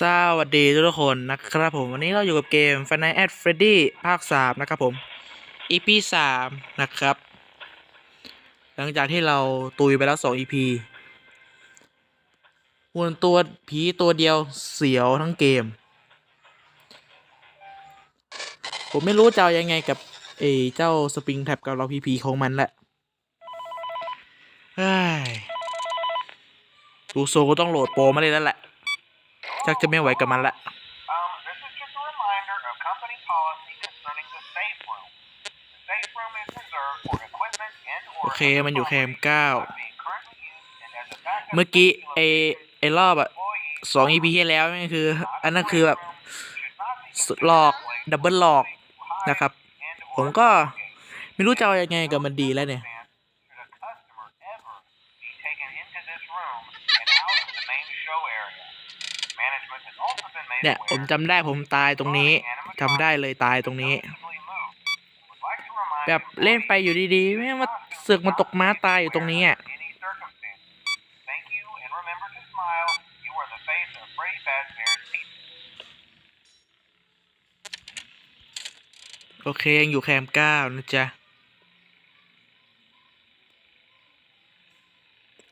สวัสดีทุกคนนะครับผมวันนี้เราอยู่กับเกม f i n a l at Freddy ภาค 3 นะครับผม EP 3 นะครับ หลังจากที่เราตุยไปแล้ว 2 EP วนตัวผีตัวเดียวเสียวทั้งเกม ผมไม่รู้จะยังไงกับไอ้เจ้าสปริงแท็บกับเราพีพีของมันแหละเฮ้ดูโซก็ต้องโหลดโปรมาเลยแล้วแหละ ชักจะไม่ไหวกับมันละ Um, this is just a reminder of company policy concerning the safe room. The safe room is reserved for equipment and โอ or เคมันอยู่แคมเก้า being currently used and as a backup เมื่อกี้ไอไอรอบอะ employee สองอีพีที่แล้วนี่คือ อันนั้นคือแบบ should not be หลอกดับเบิลหลอก hired นะครับ and ผม or ก็ไม่รู้จะเอายังไงกับมันดีแล้วเนี่ย เนี่ยผมจำได้ผมตายตรงนี้จำได้เลยตายตรงนี้ แบบเล่นไปอยู่ดีๆไม่มาเสือกมาตกม้าตายอยู่ตรงนี้อะโอเค ยังอยู่แคมเก้านะจ๊ะ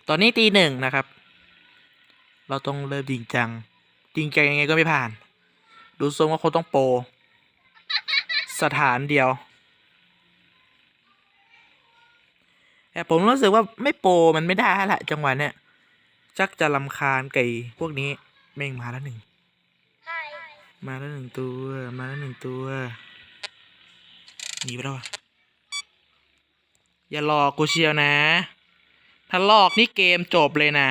ตอนนี้ตีหนึ่งนะครับ เราต้องเริ่มจริงจัง จริงจังยังไงก็ไม่ผ่าน ดูทรงว่าคนต้องโปรสถานเดียว แต่ผมรู้สึกว่าไม่โปรมันไม่ได้ละจังหวะเนี้ยชักจะลำคาญไก่พวกนี้แม่งมาแล้วหนึ่ง มาแล้วหนึ่งตัว มาแล้วหนึ่งตัว หนีไปแล้วอย่าหลอกกูเชียวนะ ถ้าหลอกนี่เกมจบเลยนะ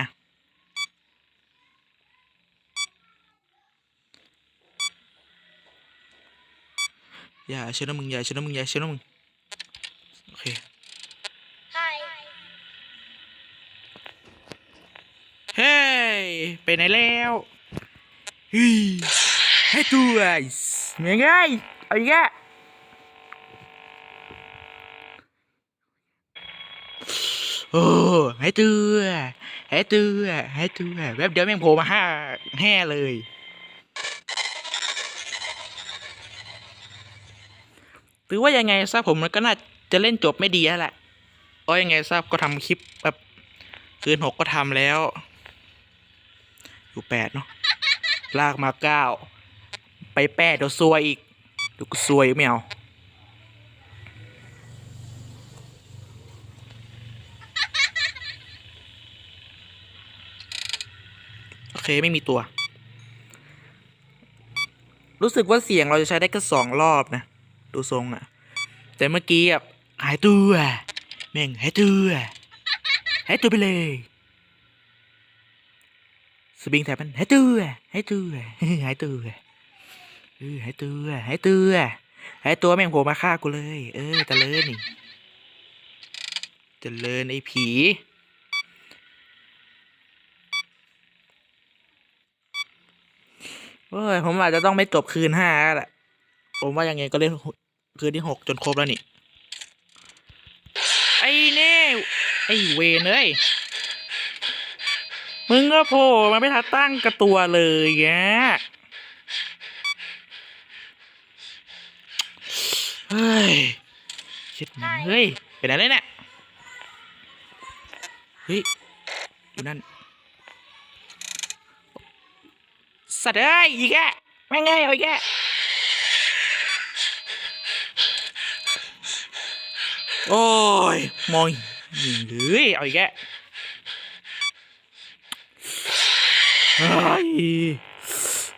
อย่าเชื่อนะมึงอย่าเชื่อนะมึงอย่าเชื่อนะมึงโอเคเฮ้ยไปไหนแล้วเฮ้ยให้ตัวไอ้เมียไงเอาอีกแล้วโอ้ให้ตัวให้ตัวให้ตัวแวบเดียวแม่งโผล่มาห้าแห่เลย รือว่ายังไงซะผมมันก็น่าจะเล่นจบไม่ดีแล้วแหละเพราะยังไงซะก็ทำคลิปแบบคืนหกก็ทำแล้ว อยู่แปดเนาะลากมาเก้าไปแปดเดี๋ยวซวยอีกเดี๋ยวกูซวยไม่เอาโอเคไม่มีตัว รู้สึกว่าเสียงเราจะใช้ได้แค่สองรอบนะ ดูทรงอะแต่เมื่อกี้อะหายตัวแม่งหายตัวหายตัวไปเลยสปริงแทบมันหายตัวหายตัวหายตัวเออหายตัวหายตัวหายตัวแม่งโผล่มาฆ่ากูเลย เออเจริญนี่เจริญไอ้ผีเอ้ยผมอาจจะต้องไม่จบคืนห้าแหละ ผมว่ายังไงก็เล่นคืนที่หกจนครบแล้วนี่ ไอ้เน่ไอ้เวนเอ้ย มึงก็โผล่มาไม่ทันตั้งกระตัวเลยแกเฮ้ยชิดมเฮ้ย เป็นอะไรเนี่ย เฮ้ย อยู่นั่น สัตว์เอ้ยอีกแกแม่งไงเอาอีกแก โอ้ย มองเฮ้ยเอาอีกแกเฮ้ย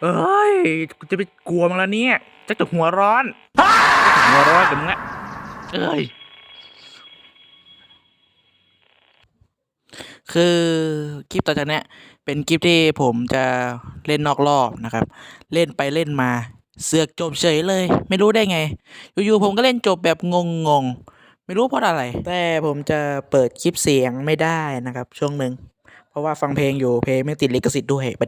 เอ้ยกูจะไปกลัวมันแล้วเนี่ยจะจะหัวร้อนหัวร้อนกับมึงอะเอ้ยคือคลิปต่อจากเนี้ยเป็นคลิปที่ผมจะเล่นนอกรอบนะครับ เล่นไปเล่นมาเสือกจบเฉยเลย ไม่รู้ได้ไง อยู่ๆผมก็เล่นจบแบบงงๆ ไม่รู้เพราะอะไร แต่ผมจะเปิดคลิปเสียงไม่ได้นะครับ ช่วงหนึ่ง เพราะว่าฟังเพลงอยู่เพลงไม่ติดลิขสิทธิ์ด้วยประ